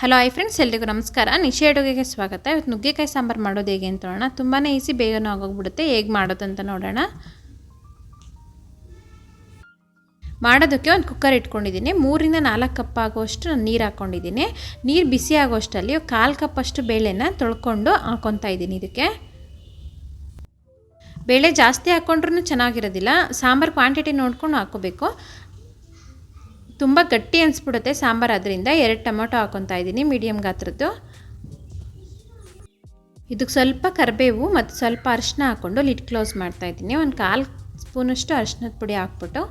Hello I friends ಎಲ್ರಿಗೂ ನಮಸ್ಕಾರ. ನಿಶೆ ಅಡುಗೆಗೆ ಸ್ವಾಗತ. ಇವತ್ತು ನುಗ್ಗೆಕಾಯಿ ಸಾಂಬಾರು ಮಾಡೋದು ಹೇಗೆ ಅಂತ ನೋಡೋಣ ತುಂಬಾ ಈಸಿ ಬೇಗನೂ ಆಗೋಗ್ಬಿಡುತ್ತೆ. ಹೇಗೆ ಮಾಡೋದಂತ ನೋಡೋಣ. ಮಾಡೋದಕ್ಕೆ ಒಂದು ಕುಕ್ಕರ್ ಇಟ್ಕೊಂಡಿದ್ದೀನಿ. ಮೂರಿಂದ ನಾಲ್ಕು ಕಪ್ ಆಗುವಷ್ಟು ನಾನು ನೀರು ಹಾಕ್ಕೊಂಡಿದ್ದೀನಿ. ನೀರು ಬಿಸಿ ಆಗೋಷ್ಟರಲ್ಲಿ ಕಾಲು ಕಪ್ಪಷ್ಟು ಬೇಳೆನ ತೊಳ್ಕೊಂಡು ಹಾಕ್ಕೊತಾ ಇದ್ದೀನಿ ಇದಕ್ಕೆ. ಬೇಳೆ ಜಾಸ್ತಿ ಹಾಕ್ಕೊಂಡ್ರೂ ಚೆನ್ನಾಗಿರೋದಿಲ್ಲ. ಸಾಂಬಾರು ಕ್ವಾಂಟಿಟಿ ನೋಡ್ಕೊಂಡು ಹಾಕ್ಕೋಬೇಕು. ತುಂಬ ಗಟ್ಟಿ ಅನಿಸ್ಬಿಡುತ್ತೆ ಸಾಂಬಾರು. ಅದರಿಂದ ಎರಡು ಟೊಮೊಟೊ ಹಾಕ್ಕೊತಾ ಇದ್ದೀನಿ ಮೀಡಿಯಮ್ ಗಾತ್ರದ್ದು. ಇದಕ್ಕೆ ಸ್ವಲ್ಪ ಕರಿಬೇವು ಮತ್ತು ಸ್ವಲ್ಪ ಅರಿಶಿನ ಹಾಕ್ಕೊಂಡು ಲಿಡ್ ಕ್ಲೋಸ್ ಮಾಡ್ತಾ ಇದ್ದೀನಿ. ಒಂದು ಕಾಲು ಸ್ಪೂನಷ್ಟು ಅರಿಶಿನದ ಪುಡಿ ಹಾಕ್ಬಿಟ್ಟು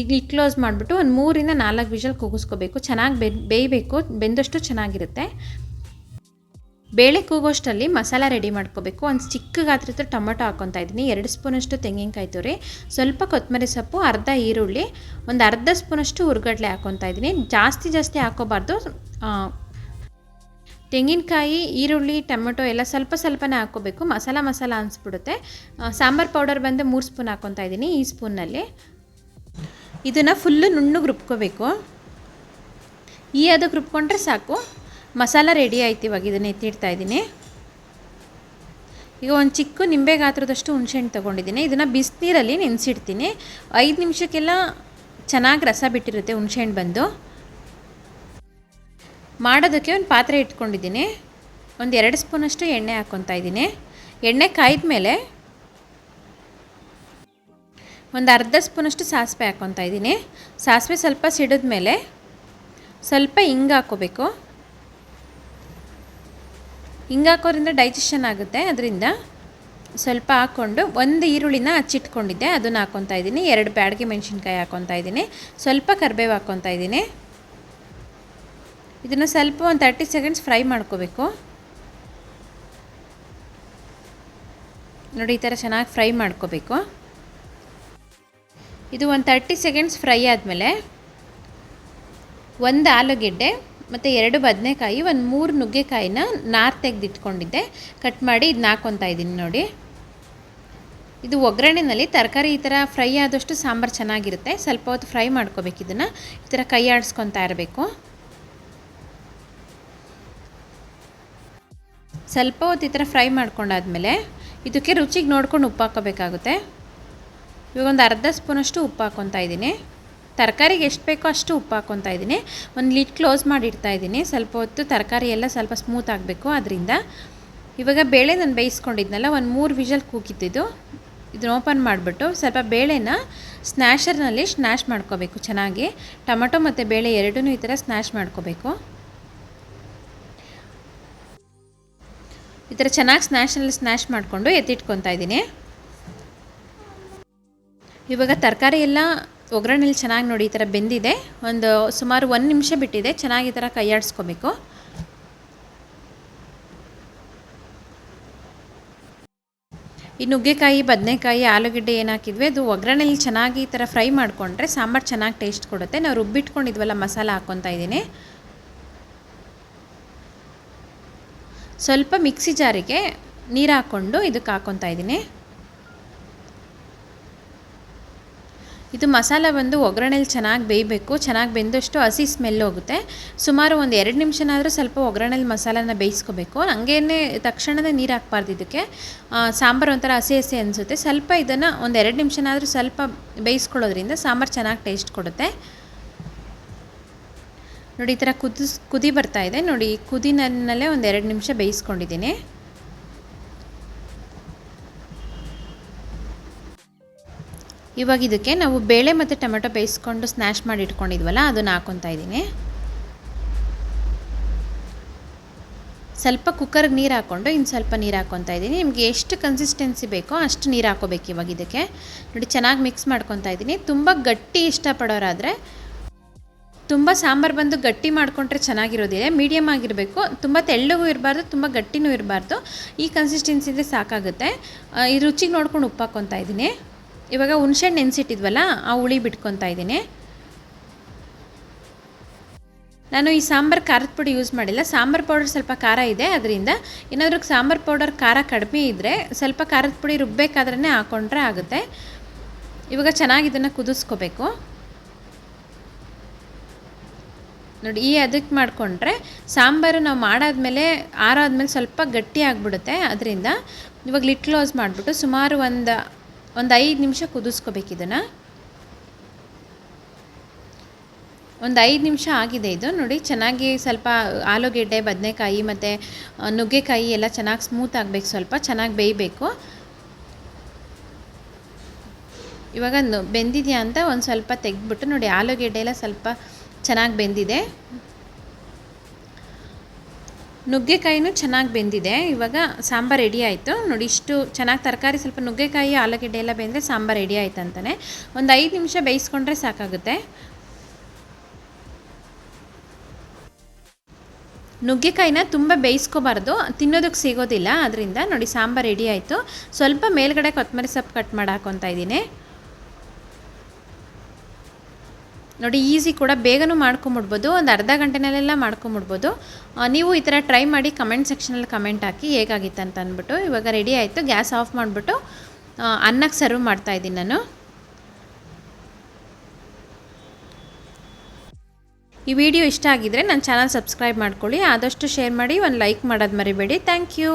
ಈಗ ಲಿಡ್ ಕ್ಲೋಸ್ ಮಾಡಿಬಿಟ್ಟು ಒಂದು ಮೂರಿಂದ ನಾಲ್ಕು ವಿಷಲ್ ಕೂಗಿಸ್ಕೋಬೇಕು ಚೆನ್ನಾಗಿ ಬೆ ಬೇಯಬೇಕು. ಬೆಂದಷ್ಟು ಚೆನ್ನಾಗಿರುತ್ತೆ. ಬೇಳೆ ಕೂಗೋಷ್ಟರಲ್ಲಿ ಮಸಾಲ ರೆಡಿ ಮಾಡ್ಕೋಬೇಕು. ಒಂದು ಚಿಕ್ಕ ಗಾತ್ರದ ಟೊಮೊಟೊ ಹಾಕ್ಕೊತಾ ಇದ್ದೀನಿ. ಎರಡು ಸ್ಪೂನಷ್ಟು ತೆಂಗಿನಕಾಯಿ ತುರಿ, ಸ್ವಲ್ಪ ಕೊತ್ತಂಬರಿ ಸೊಪ್ಪು, ಅರ್ಧ ಈರುಳ್ಳಿ, ಒಂದು ಅರ್ಧ ಸ್ಪೂನಷ್ಟು ಹುರ್ಗಡ್ಲೆ ಹಾಕ್ಕೊತಾ ಇದ್ದೀನಿ. ಜಾಸ್ತಿ ಜಾಸ್ತಿ ಹಾಕೋಬಾರ್ದು. ತೆಂಗಿನಕಾಯಿ, ಈರುಳ್ಳಿ, ಟೊಮೆಟೊ ಎಲ್ಲ ಸ್ವಲ್ಪ ಸ್ವಲ್ಪನೇ ಹಾಕ್ಕೋಬೇಕು ಮಸಾಲ ಮಸಾಲ ಅನಿಸ್ಬಿಡುತ್ತೆ. ಸಾಂಬಾರು ಪೌಡರ್ ಬಂದು ಮೂರು ಸ್ಪೂನ್ ಹಾಕ್ಕೊತಾ ಇದ್ದೀನಿ ಈ ಸ್ಪೂನಲ್ಲಿ ಇದನ್ನು ಫುಲ್ಲು ನುಣ್ಣಗೆ ರುಬ್ಕೋಬೇಕು. ಈ ಅದಕ್ಕೆ ರುಬ್ಕೊಂಡ್ರೆ ಸಾಕು. ಮಸಾಲ ರೆಡಿ ಆಯ್ತು ಇವಾಗ ಇದನ್ನು ಎತ್ತಿಡ್ತಾ ಇದ್ದೀನಿ. ಈಗ ಒಂದು ಚಿಕ್ಕ ನಿಂಬೆ ಗಾತ್ರದಷ್ಟು ಹುಣಸೆಹಣ್ಣು ತೊಗೊಂಡಿದ್ದೀನಿ. ಇದನ್ನು ಬಿಸಿನೀರಲ್ಲಿ ನೆನೆಸಿಡ್ತೀನಿ. ಐದು ನಿಮಿಷಕ್ಕೆಲ್ಲ ಚೆನ್ನಾಗಿ ರಸ ಬಿಟ್ಟಿರುತ್ತೆ ಹುಣಸೆಹಣ್ಣು ಬಂದು. ಮಾಡೋದಕ್ಕೆ ಒಂದು ಪಾತ್ರೆ ಇಟ್ಕೊಂಡಿದ್ದೀನಿ. ಒಂದು ಎರಡು ಸ್ಪೂನಷ್ಟು ಎಣ್ಣೆ ಹಾಕ್ಕೊತಾ ಇದ್ದೀನಿ. ಎಣ್ಣೆ ಕಾಯ್ದ ಮೇಲೆ ಒಂದು ಅರ್ಧ ಸ್ಪೂನಷ್ಟು ಸಾಸಿವೆ ಹಾಕ್ಕೊತಾ ಇದ್ದೀನಿ. ಸಾಸಿವೆ ಸ್ವಲ್ಪ ಸಿಡಿದ ಮೇಲೆ ಸ್ವಲ್ಪ ಹಿಂಗೆ ಹಾಕ್ಕೋಬೇಕು. ಹಿಂಗೆ ಹಾಕೋದ್ರಿಂದ ಡೈಜೆಷನ್ ಆಗುತ್ತೆ. ಅದರಿಂದ ಸ್ವಲ್ಪ ಹಾಕ್ಕೊಂಡು ಒಂದು ಈರುಳ್ಳಿನ ಹಚ್ಚಿಟ್ಕೊಂಡಿದ್ದೆ. ಅದನ್ನು ಹಾಕ್ಕೊತಾ ಇದ್ದೀನಿ. ಎರಡು ಬ್ಯಾಡಗೆ ಮೆಣಸಿನ್ಕಾಯಿ ಹಾಕ್ಕೊತಾ ಇದ್ದೀನಿ. ಸ್ವಲ್ಪ ಕರಿಬೇವು ಹಾಕ್ಕೊತಾ ಇದ್ದೀನಿ. ಇದನ್ನು ಸ್ವಲ್ಪ ಒಂದು ತರ್ಟಿ ಸೆಕೆಂಡ್ಸ್ ಫ್ರೈ ಮಾಡ್ಕೋಬೇಕು. ನೋಡಿ, ಈ ಥರ ಚೆನ್ನಾಗಿ ಫ್ರೈ ಮಾಡ್ಕೋಬೇಕು. ಇದು ಒಂದು ತರ್ಟಿ ಸೆಕೆಂಡ್ಸ್ ಫ್ರೈ ಆದಮೇಲೆ ಒಂದು ಆಲೂಗೆಡ್ಡೆ ಮತ್ತು ಎರಡು ಬದನೆಕಾಯಿ, ಒಂದು ಮೂರು ನುಗ್ಗೆಕಾಯಿನ ನಾರು ತೆಗೆದಿಟ್ಕೊಂಡಿದ್ದೆ. ಕಟ್ ಮಾಡಿ ಇದನ್ನ ಹಾಕ್ಕೊತಾ ಇದ್ದೀನಿ ನೋಡಿ. ಇದು ಒಗ್ಗರಣೆಯಲ್ಲಿ ತರಕಾರಿ ಈ ಥರ ಫ್ರೈ ಆದಷ್ಟು ಸಾಂಬಾರು ಚೆನ್ನಾಗಿರುತ್ತೆ. ಸ್ವಲ್ಪ ಹೊತ್ತು ಫ್ರೈ ಮಾಡ್ಕೋಬೇಕು ಇದನ್ನು. ಈ ಥರ ಕೈ ಆಡಿಸ್ಕೊತಾ ಇರಬೇಕು. ಸ್ವಲ್ಪ ಹೊತ್ತು ಈ ಥರ ಫ್ರೈ ಮಾಡ್ಕೊಂಡಾದ್ಮೇಲೆ ಇದಕ್ಕೆ ರುಚಿಗೆ ನೋಡ್ಕೊಂಡು ಉಪ್ಪು ಹಾಕೋಬೇಕಾಗುತ್ತೆ. ಇವಾಗ ಒಂದು ಅರ್ಧ ಸ್ಪೂನಷ್ಟು ಉಪ್ಪು ಹಾಕ್ಕೊತಾ ಇದ್ದೀನಿ. ತರಕಾರಿಗೆ ಎಷ್ಟು ಬೇಕೋ ಅಷ್ಟು ಉಪ್ಪು ಹಾಕ್ಕೊತಾ ಇದ್ದೀನಿ. ಒಂದು ಲಿಡ್ ಕ್ಲೋಸ್ ಮಾಡಿ ಇಡ್ತಾ ಇದ್ದೀನಿ. ಸ್ವಲ್ಪ ಹೊತ್ತು ತರಕಾರಿ ಎಲ್ಲ ಸ್ವಲ್ಪ ಸ್ಮೂತ್ ಆಗಬೇಕು. ಅದರಿಂದ ಇವಾಗ ಬೇಳೆ ನಾನು ಬೇಯಿಸ್ಕೊಂಡಿದ್ನಲ್ಲ, ಒಂದು ಮೂರು ವಿಷಲ್ ಕೂಗಿದ್ದಿದ್ದು ಇದನ್ನ ಓಪನ್ ಮಾಡಿಬಿಟ್ಟು ಸ್ವಲ್ಪ ಬೇಳೆನ ಸ್ನ್ಯಾಷರ್ನಲ್ಲಿ ಸ್ನ್ಯಾಶ್ ಮಾಡ್ಕೋಬೇಕು ಚೆನ್ನಾಗಿ. ಟೊಮೊಟೊ ಮತ್ತು ಬೇಳೆ ಎರಡೂ ಈ ಥರ ಸ್ನ್ಯಾಶ್ ಮಾಡ್ಕೋಬೇಕು. ಈ ಥರ ಚೆನ್ನಾಗಿ ಸ್ನ್ಯಾಷನಲ್ಲಿ ಸ್ನ್ಯಾಶ್ ಮಾಡಿಕೊಂಡು ಎತ್ತಿಟ್ಕೊತಾ ಇದ್ದೀನಿ. ಇವಾಗ ತರಕಾರಿ ಎಲ್ಲ ಒಗ್ಗರಣೆಲಿ ಚೆನ್ನಾಗಿ ನೋಡಿ ಈ ಥರ ಬೆಂದಿದೆ. ಒಂದು ಸುಮಾರು ಒಂದು ನಿಮಿಷ ಬಿಟ್ಟಿದೆ. ಚೆನ್ನಾಗಿ ಈ ಥರ ಕೈಯಾಡಿಸ್ಕೋಬೇಕು. ಈ ನುಗ್ಗೆಕಾಯಿ, ಬದನೆಕಾಯಿ, ಆಲೂಗಡ್ಡೆ ಏನು ಹಾಕಿದ್ವಿ? ಅದು ಒಗ್ಗರಣೆಲಿ ಚೆನ್ನಾಗಿ ಈ ಥರ ಫ್ರೈ ಮಾಡಿಕೊಂಡ್ರೆ ಸಾಂಬಾರು ಚೆನ್ನಾಗಿ ಟೇಸ್ಟ್ ಕೊಡುತ್ತೆ. ನಾವು ರುಬ್ಬಿಟ್ಕೊಂಡಿದ್ವಲ್ಲ ಮಸಾಲ ಹಾಕ್ಕೊತಾ ಇದ್ದೀನಿ. ಸ್ವಲ್ಪ ಮಿಕ್ಸಿ ಜಾರಿಗೆ ನೀರು ಹಾಕ್ಕೊಂಡು ಇದಕ್ಕೆ ಹಾಕ್ಕೊತಾ ಇದ್ದೀನಿ. ಇದು ಮಸಾಲ ಬಂದು ಒಗ್ಗರಣೆಲಿ ಚೆನ್ನಾಗಿ ಬೇಯಬೇಕು, ಚೆನ್ನಾಗಿ ಬೆಂದಷ್ಟು ಹಸಿ ಸ್ಮೆಲ್ ಹೋಗುತ್ತೆ. ಸುಮಾರು ಒಂದು ಎರಡು ನಿಮಿಷನಾದರೂ ಸ್ವಲ್ಪ ಒಗ್ಗರಣೆಲಿ ಮಸಾಲನ ಬೇಯಿಸ್ಕೋಬೇಕು. ಹಂಗೇನೆ ತಕ್ಷಣನೇ ನೀರು ಹಾಕ್ಬಾರ್ದು ಇದಕ್ಕೆ. ಸಾಂಬಾರು ಒಂಥರ ಹಸಿ ಹಸಿ ಅನಿಸುತ್ತೆ. ಸ್ವಲ್ಪ ಇದನ್ನು ಒಂದು ಎರಡು ನಿಮಿಷನಾದರೂ ಸ್ವಲ್ಪ ಬೇಯಿಸ್ಕೊಳ್ಳೋದ್ರಿಂದ ಸಾಂಬಾರು ಚೆನ್ನಾಗಿ ಟೇಸ್ಟ್ ಕೊಡುತ್ತೆ. ನೋಡಿ, ಈ ಥರ ಕುದಿಸ್, ಕುದಿ ಬರ್ತಾ ಇದೆ. ನೋಡಿ ಕುದಿನಲ್ಲೇ ಒಂದು ಎರಡು ನಿಮಿಷ ಬೇಯಿಸ್ಕೊಂಡಿದ್ದೀನಿ. ಇವಾಗ ಇದಕ್ಕೆ ನಾವು ಬೇಳೆ ಮತ್ತು ಟೊಮೆಟೊ ಬೇಯಿಸ್ಕೊಂಡು ಸ್ನ್ಯಾಶ್ ಮಾಡಿ ಇಟ್ಕೊಂಡಿದ್ವಲ್ಲ, ಅದನ್ನು ಹಾಕೊತಾ ಇದ್ದೀನಿ. ಸ್ವಲ್ಪ ಕುಕ್ಕರ್ಗೆ ನೀರು ಹಾಕ್ಕೊಂಡು ಇನ್ನು ಸ್ವಲ್ಪ ನೀರು ಹಾಕ್ಕೊತಾ ಇದ್ದೀನಿ. ನಿಮಗೆ ಎಷ್ಟು ಕನ್ಸಿಸ್ಟೆನ್ಸಿ ಬೇಕೋ ಅಷ್ಟು ನೀರು ಹಾಕೋಬೇಕು ಇವಾಗ ಇದಕ್ಕೆ. ನೋಡಿ, ಚೆನ್ನಾಗಿ ಮಿಕ್ಸ್ ಮಾಡ್ಕೊತಾ ಇದ್ದೀನಿ. ತುಂಬ ಗಟ್ಟಿ ಇಷ್ಟಪಡೋರಾದರೆ, ತುಂಬ ಸಾಂಬಾರು ಬಂದು ಗಟ್ಟಿ ಮಾಡಿಕೊಂಡ್ರೆ ಚೆನ್ನಾಗಿರೋದಿದೆ. ಮೀಡಿಯಮ್ ಆಗಿರಬೇಕು. ತುಂಬ ತೆಳ್ಳಗೂ ಇರಬಾರ್ದು, ತುಂಬ ಗಟ್ಟಿನೂ ಇರಬಾರ್ದು. ಈ ಕನ್ಸಿಸ್ಟೆನ್ಸಿ ಇದ್ದರೆ ಸಾಕಾಗುತ್ತೆ. ಈ ರುಚಿಗೆ ನೋಡ್ಕೊಂಡು ಉಪ್ಪು ಹಾಕ್ಕೊತಾ ಇದ್ದೀನಿ. ಇವಾಗ ಹುಣ್ಸೆಹಣ್ಣು ನೆನೆಸಿಟ್ಟಿದ್ವಲ್ಲ, ಆ ಹುಳಿ ಬಿಟ್ಕೊತಾ ಇದ್ದೀನಿ. ನಾನು ಈ ಸಾಂಬಾರು ಖಾರದ ಪುಡಿ ಯೂಸ್ ಮಾಡಿಲ್ಲ. ಸಾಂಬಾರು ಪೌಡರ್ ಸ್ವಲ್ಪ ಖಾರ ಇದೆ, ಅದರಿಂದ ಏನಾದರೂ ಸಾಂಬಾರು ಪೌಡರ್ ಖಾರ ಕಡಿಮೆ ಇದ್ದರೆ ಸ್ವಲ್ಪ ಖಾರದ ಪುಡಿ ರುಬ್ಬೇಕಾದ್ರೇ ಹಾಕ್ಕೊಂಡ್ರೆ ಆಗುತ್ತೆ. ಇವಾಗ ಚೆನ್ನಾಗಿ ಇದನ್ನು ಕುದಿಸ್ಕೋಬೇಕು. ನೋಡಿ, ಈ ಅದಕ್ಕೆ ಮಾಡಿಕೊಂಡ್ರೆ ಸಾಂಬಾರು ನಾವು ಮಾಡಾದ್ಮೇಲೆ, ಆರಾದ್ಮೇಲೆ ಸ್ವಲ್ಪ ಗಟ್ಟಿ ಆಗಿಬಿಡುತ್ತೆ. ಅದರಿಂದ ಇವಾಗ ಲಿಟ್ ಕ್ಲೋಸ್ ಮಾಡಿಬಿಟ್ಟು ಸುಮಾರು ಒಂದು ಒಂದು ಐದು ನಿಮಿಷ ಕುದಿಸ್ಕೋಬೇಕು ಇದನ್ನು. ಒಂದು ಐದು ನಿಮಿಷ ಆಗಿದೆ ಇದು. ನೋಡಿ, ಚೆನ್ನಾಗಿ ಸ್ವಲ್ಪ ಆಲೂಗೆಡ್ಡೆ, ಬದನೆಕಾಯಿ ಮತ್ತು ನುಗ್ಗೆಕಾಯಿ ಎಲ್ಲ ಚೆನ್ನಾಗಿ ಸ್ಮೂತ್ ಆಗಬೇಕು ಸ್ವಲ್ಪ, ಚೆನ್ನಾಗಿ ಬೇಯಬೇಕು. ಇವಾಗ ಬೆಂದಿದೆಯಾ ಅಂತ ಒಂದು ಸ್ವಲ್ಪ ತೆಗೆದ್ಬಿಟ್ಟು ನೋಡಿ, ಆಲೂಗೆಡ್ಡೆ ಎಲ್ಲ ಸ್ವಲ್ಪ ಚೆನ್ನಾಗಿ ಬೆಂದಿದೆ. ನುಗ್ಗೆಕಾಯಿನೂ ಚೆನ್ನಾಗಿ ಬೆಂದಿದೆ. ಇವಾಗ ಸಾಂಬಾರು ರೆಡಿ ಆಯಿತು. ನೋಡಿ ಇಷ್ಟು ಚೆನ್ನಾಗಿ ತರಕಾರಿ ಸ್ವಲ್ಪ ನುಗ್ಗೆಕಾಯಿ, ಆಲೂಗಡ್ಡೆ ಎಲ್ಲ ಬೆಂದರೆ ಸಾಂಬಾರು ರೆಡಿ ಆಯ್ತು ಅಂತಾನೆ. ಒಂದು ಐದು ನಿಮಿಷ ಬೇಯಿಸ್ಕೊಂಡ್ರೆ ಸಾಕಾಗುತ್ತೆ. ನುಗ್ಗೆಕಾಯಿನ ತುಂಬ ಬೇಯಿಸ್ಕೋಬಾರ್ದು. ತಿನ್ನೋದಕ್ಕೆ ಸಿಗೋದಿಲ್ಲ. ಅದರಿಂದ ನೋಡಿ ಸಾಂಬಾರು ರೆಡಿ ಆಯಿತು. ಸ್ವಲ್ಪ ಮೇಲ್ಗಡೆ ಕೊತ್ತಂಬರಿ ಸೊಪ್ಪು ಕಟ್ ಮಾಡಿ ಹಾಕೊತಾ ಇದ್ದೀನಿ. ನೋಡಿ ಈಸಿ ಕೂಡ ಬೇಗನೂ ಮಾಡ್ಕೊಂಬಿಡ್ಬೋದು, ಒಂದು ಅರ್ಧ ಗಂಟೆನಲ್ಲೆಲ್ಲ ಮಾಡ್ಕೊಂಬಿಡ್ಬೋದು. ನೀವು ಈ ಥರ ಟ್ರೈ ಮಾಡಿ ಕಮೆಂಟ್ ಸೆಕ್ಷನಲ್ಲಿ ಕಮೆಂಟ್ ಹಾಕಿ ಹೇಗಾಗಿತ್ತು ಅಂತ ಅಂದ್ಬಿಟ್ಟು, ಇವಾಗ ರೆಡಿ ಆಯಿತು ಗ್ಯಾಸ್ ಆಫ್ ಮಾಡಿಬಿಟ್ಟು ಅನ್ನಕ್ಕೆ ಸರ್ವ್ ಮಾಡ್ತಾಯಿದ್ದೀನಿ ನಾನು. ಈ ವಿಡಿಯೋ ಇಷ್ಟ ಆಗಿದ್ದರೆ ನನ್ನ ಚಾನಲ್ ಸಬ್ಸ್ಕ್ರೈಬ್ ಮಾಡ್ಕೊಳ್ಳಿ, ಆದಷ್ಟು ಶೇರ್ ಮಾಡಿ, ಒಂದು ಲೈಕ್ ಮಾಡೋದು ಮರಿಬೇಡಿ. Thank you